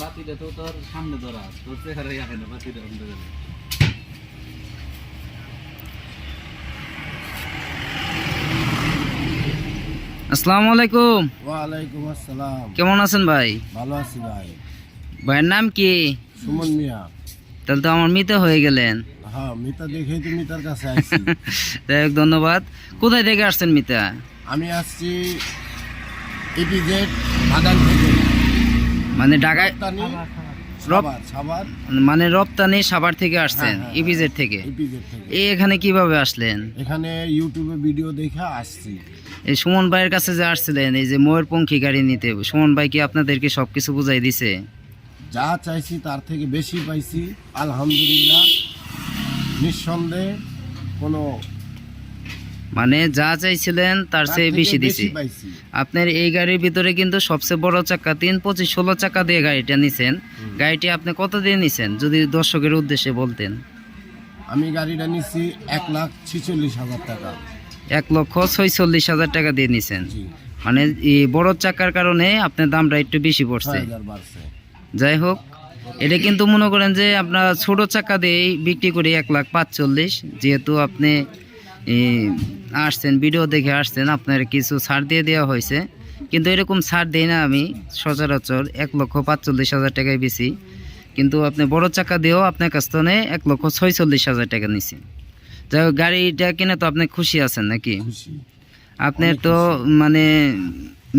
বাতিটা তো তোর সামনে ধরা তোর চেহারাই আসে না বাতিটা অন্ধকারে আসসালামু আলাইকুম। ওয়ালাইকুম আসসালাম। কেমন আছেন ভাই? ভালো আছি ভাই। ভাইয়ের নাম কি? সুমন মিয়া। তাহলে তো আমার মিতা হয়ে গেলেন। হ্যাঁ মিতা দেখেই তো মিতার কাছে হোক ধন্যবাদ। কোথায় থেকে আসছেন মিতা? আমি আসছি ইপিজেড বাগান থেকে। মানে ঢাকায় রপ্তানি সাবার সাবার। মানে রপ্তানি সাভার থেকে আসছেন হ্যাঁ, হ্যাঁ, ইপিজেড থেকে ইপিজেড থেকে। এই এখানে কীভাবে আসলেন? এখানে ইউটিউবে ভিডিও দেখে আসছি। এই সুমন ভাইয়ের কাছে যে আসছিলেন এই যে ময়ূরপঙ্খী গাড়ি নিতে সুমন ভাই কি আপনাদেরকে সবকিছু বুঝাই দিছে? যা চাইছি তার থেকে বেশি পাইছি আলহামদুলিল্লাহ। নিঃসন্দেহে কোনো মানে যা চাইছিলেন তার চেয়ে বেশি দিছে। আপনার এই গাড়ির ভিতরে কিন্তু সবচেয়ে বড় চাকা তিন পঁচিশ ষোলো চাকা দিয়ে গাড়িটা নিছেন। গাড়িটি আপনি কত দিয়ে নিছেন যদি দর্শকের উদ্দেশ্যে বলতেন? আমি গাড়িটা নিচ্ছি এক লাখ ছিচল্লিশ হাজার টাকা। এক লক্ষ ছয়চল্লিশ হাজার টাকা দিয়ে নিছেন। মানে এই বড় চাকার কারণে আপনার দামটা একটু বেশি পড়ছে। যাই হোক এটা কিন্তু মনে করেন যে আপনার ছোট চাকা দিয়েই বিক্রি করি এক লাখ পাঁচচল্লিশ যেহেতু আপনি আসছেন ভিডিও দেখে আসছেন আপনার কিছু ছাড় দিয়ে দেওয়া হয়েছে। কিন্তু এরকম ছাড় দিই না আমি সচরাচর এক লক্ষ পাঁচচল্লিশ হাজার টাকায় বেশি। কিন্তু আপনি বড় চাকা দিয়েও আপনার কাছ থেকে এক লক্ষ ছয়চল্লিশ হাজার টাকা নিছি। যাই হোক গাড়িটা কিনে তো আপনি খুশি আছেন নাকি? আপনার তো মানে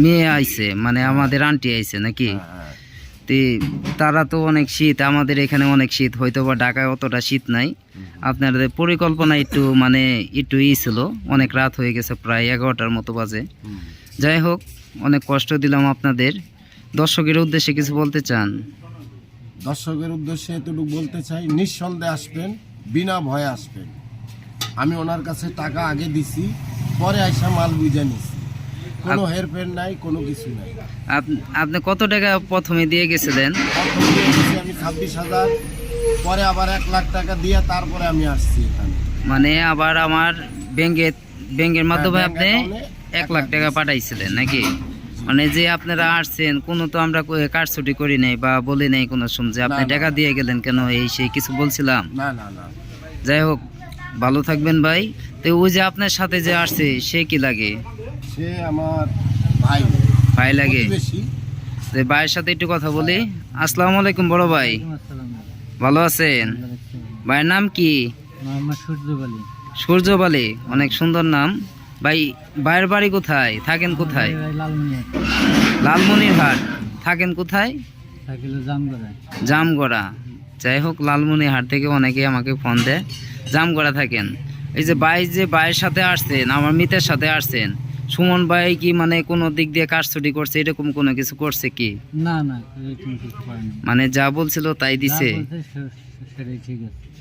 মেয়ে আইছে মানে আমাদের আন্টি আইছে নাকি? হ্যাঁ তে তারা তো অনেক শীত আমাদের এখানে অনেক শীত হয়তো বা ঢাকায় অতটা শীত নাই। আপনাদের পরিকল্পনা একটু মানে একটু ই ছিল অনেক রাত হয়ে গেছে প্রায় এগারোটার মতো বাজে। যাই হোক অনেক কষ্ট দিলাম আপনাদের। দর্শকের উদ্দেশ্যে কিছু বলতে চান? দর্শকের উদ্দেশ্যে এতটুকু বলতে চাই নিঃসন্দেহে আসবেন বিনা ভয়ে আসবেন। আমি ওনার কাছে টাকা আগে দিছি পরে আইসা মাল বুঝে নিছি। কোনো হেরফের নাই কোনো কিছু নাই। আপনি কত টাকা প্রথমে দিয়ে গেছিলেন আমি ছাব্বিশ হাজার পরে আবার এক লাখ টাকা দিয়ে তারপরে আমি আসছি এখানে। মানে আবার আমার ব্যাংকের ব্যাংকের মাধ্যমে আপনি এক লাখ টাকা পাঠাইছিলেন নাকি? মানে যে আপনারা আসছেন কোনো তো আমরা কারছুটি করি নাই বা বলি নাই কোনো সময় যে আপনি টাকা দিয়ে গেলেন কেন? এই সেই কিছু বলছিলাম। না না না। যাই হোক ভালো থাকবেন ভাই। তো ওই যে আপনার সাথে যে আসছে সে কি লাগে? সে আমার ভাই। ভাই লাগে। যে ভাইয়ের সাথে একটু কথা বলি। আসসালামু আলাইকুম বড় ভাই। ভালো আছেন? ভাইয়ের নাম কি? সূর্য বালি অনেক সুন্দর নাম। ভাই ভাইয়ের বাড়ি কোথায়? থাকেন কোথায়? লালমনিরহাট। থাকেন কোথায়? জামগড়া। যাই হোক লালমনিরহাট থেকে অনেকে আমাকে ফোন দেয়। জামগড়া থাকেন। এই যে ভাই যে ভাইয়ের সাথে আসছেন আমার মিতের সাথে আসছেন সুমন ভাই কি মানে কোনো দিক দিয়ে কাজছুটি করছে এরকম কোনো কিছু করছে কি? না না মানে যা বলছিল তাই দিছে?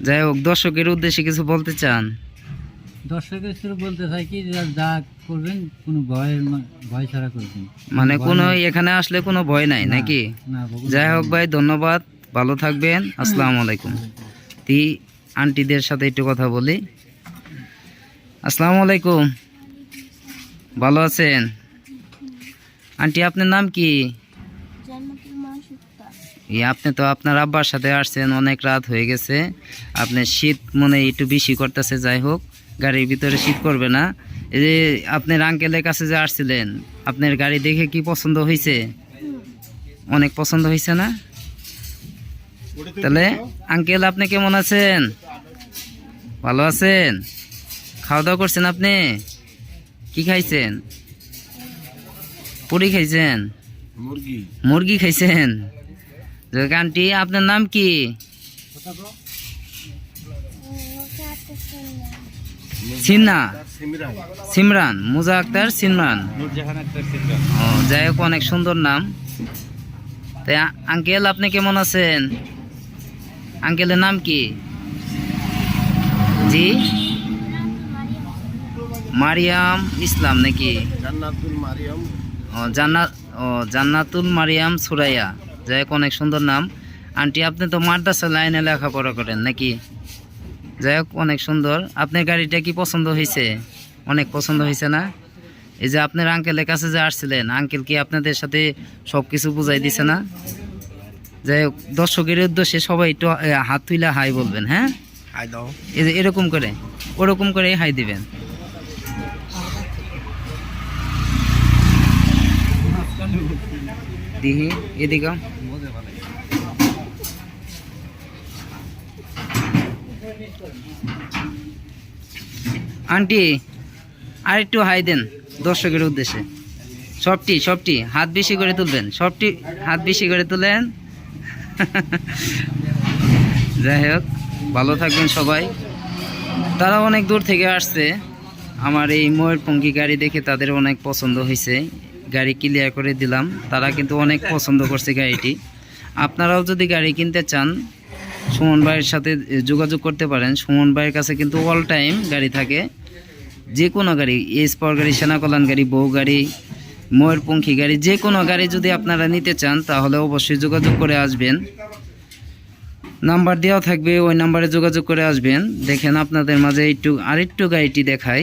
যাই হোক দর্শকের উদ্দেশ্যে কিছু বলতে চান? দর্শকের শুরু বলতে চাই কি যা করবেন কোনো ভয়ের ভয় ছাড়া করবেন মানে কোনো এখানে আসলে কোনো ভয় নাই নাকি? যাই হোক ভাই ধন্যবাদ ভালো থাকবেন আসসালামু আলাইকুম। তি আন্টিদের সাথে একটু কথা বলি। আসসালামু আলাইকুম। ভালো আছেন? আন্টি, আপনার নাম কি? আপনি তো আপনার আব্বার সাথে আসছেন, অনেক রাত হয়ে গেছে। আপনি শীত মনে একটু বেশি করতেছে, যাই হোক, গাড়ির ভিতরে শীত করবে না। এই যে আপনার আঙ্কেলের কাছে যে আসছিলেন, আপনার গাড়ি দেখে কি পছন্দ হয়েছে অনেক পছন্দ হয়েছে না? তাহলে আঙ্কেল আপনি কেমন আছেন? ভালো আছেন? খাওয়া দাওয়া করছেন আপনি? কি খাইছেন? পুরি খাইছেন? মুরগি মুরগি খাইছেন? আন্টি আপনার নাম কি? সিনহা সিমরান মুজা আক্তার সিমরান ও যাই হোক অনেক সুন্দর নাম। তাই আঙ্কেল আপনি কেমন আছেন? আঙ্কেলের নাম কি? জি? মারিয়াম ইসলাম নাকি? জান্নাতুল মারিয়াম। ও জান্নাত ও জান্নাতুল মারিয়াম সুরাইয়া। যাই হোক অনেক সুন্দর নাম। আন্টি আপনি তো মাদ্রাসা লাইনে লেখাপড়া করেন নাকি? যাই হোক অনেক সুন্দর। আপনার গাড়িটা কি পছন্দ হয়েছে? অনেক পছন্দ হয়েছে না? এই যে আপনার আঙ্কেলের কাছে যে আসছিলেন আঙ্কেল কি আপনাদের সাথে সব কিছু বুঝাই দিছে না? যাই হোক দর্শকের উদ্দেশ্যে সবাই একটু হাত তুইলা হাই বলবেন হ্যাঁ? দাও। এরকম করে ওরকম করে হাই দিবেন। দিহি এদিকে। আন্টি আর একটু হাই দেন দর্শকের উদ্দেশ্যে। সবটি সবটি, হাত বেশি করে তুলবেন। সবটি, হাত বেশি করে তুলেন। যাই হোক, ভালো থাকবেন সবাই। তারা অনেক দূর থেকে আসছে। আমার এই ময়ূরপঙ্খী গাড়ি দেখে তাদের অনেক পছন্দ হয়েছে। গাড়ি ক্লিয়ার করে দিলাম। তারা কিন্তু অনেক পছন্দ করছে গাড়িটি। আপনারাও যদি গাড়ি কিনতে চান, সুমন ভাইয়ের সাথে যোগাযোগ করতে পারেন। সুমন ভাইয়ের কাছে কিন্তু অল টাইম গাড়ি থাকে। যে কোনো গাড়ি এস পাওয়ার গাড়ি সেনা কল্যাণ গাড়ি, বউ গাড়ি, ময়ূরপঙ্খী গাড়ি যে কোনো গাড়ি যদি আপনারা নিতে চান, তাহলে অবশ্যই যোগাযোগ করে আসবেন। নাম্বার দেওয়া থাকবে, ওই নাম্বারে যোগাযোগ করে আসবেন। দেখেন আপনাদের মাঝে একটু, আরেকটু গাড়িটি দেখাই।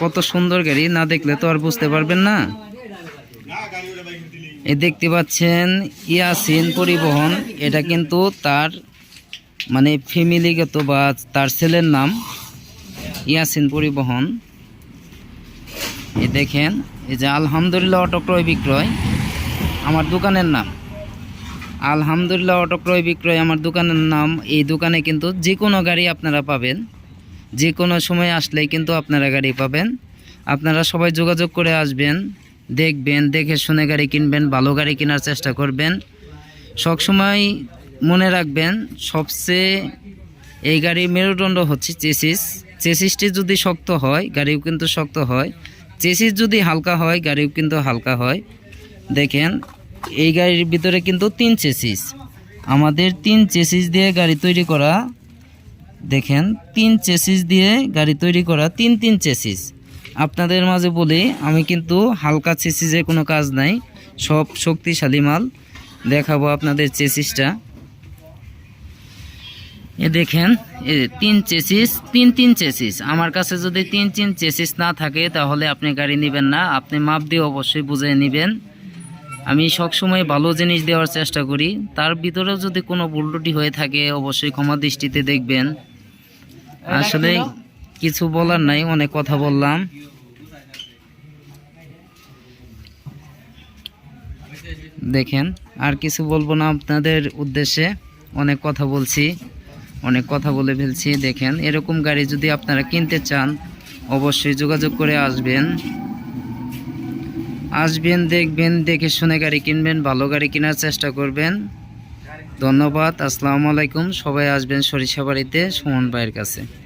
কত সুন্দর গাড়ি, না দেখলে তো আর বুঝতে পারবেন না। এই দেখতে পাচ্ছেন ইয়াসিন পরিবহন। এটা কিন্তু তার মানে ফ্যামিলিগত বা তার ছেলের নাম ইয়াসিন পরিবহন। এ দেখেন, এই যে আলহামদুলিল্লাহ অটো ক্রয় বিক্রয়, আমার দোকানের নাম। আলহামদুলিল্লাহ অটো ক্রয় বিক্রয় আমার দোকানের নাম। এই দোকানে কিন্তু যে কোনো গাড়ি আপনারা পাবেন। যে কোনো সময় আসলেই কিন্তু আপনারা গাড়ি পাবেন। আপনারা সবাই যোগাযোগ করে আসবেন। দেখবেন, দেখে শুনে গাড়ি কিনবেন, ভালো গাড়ি কেনার চেষ্টা করবেন। সবসময় মনে রাখবেন, সবচেয়ে এই গাড়ির মেরুদণ্ড হচ্ছে চেসিস। চেসিসটি যদি শক্ত হয়, গাড়িও কিন্তু শক্ত হয়। চেসিস যদি হালকা হয়, গাড়িও কিন্তু হালকা হয়। দেখেন, এই গাড়ির ভিতরে কিন্তু তিন চেসিস। আমাদের তিন চেসিস দিয়ে গাড়ি তৈরি করা, দেখেন, তিন চেসিস দিয়ে গাড়ি তৈরি করা তিন তিন চেসিস। আপনাদের মাঝে বলি আমি কিন্তু হালকা চেসিসে কোনো কাজ নাই সব শক্তিশালী মাল। দেখাবো আপনাদের চেসিসটা। এ দেখেন এ তিন চেসিস তিন তিন চেসিস। আমার কাছে যদি তিন তিন চেসিস না থাকে তাহলে আপনি গাড়ি নেবেন না। আপনি মাপ দিয়ে অবশ্যই বুঝে নেবেন। আমি সবসময় ভালো জিনিস দেওয়ার চেষ্টা করি। তার ভিতরেও যদি কোনো ভুলটুটি হয়ে থাকে অবশ্যই ক্ষমা দৃষ্টিতে দেখবেন। আসলে কিছু বলার নাই, অনেক কথা বললাম। দেখেন, আর কিছু বলব না আপনাদের উদ্দেশ্যে। অনেক কথা বলছি, অনেক কথা বলে ফেলছি, দেখেন। এরকম গাড়ি যদি আপনারা কিনতে চান, অবশ্যই যোগাযোগ করে আসবেন। আসবেন, দেখবেন, দেখে শুনে গাড়ি কিনবেন, ভালো গাড়ি কেনার চেষ্টা করবেন। ধন্যবাদ, আসসালামু আলাইকুম। সবাই আসবেন সরিষাবাড়িতে, সুমন ভাইয়ের কাছে।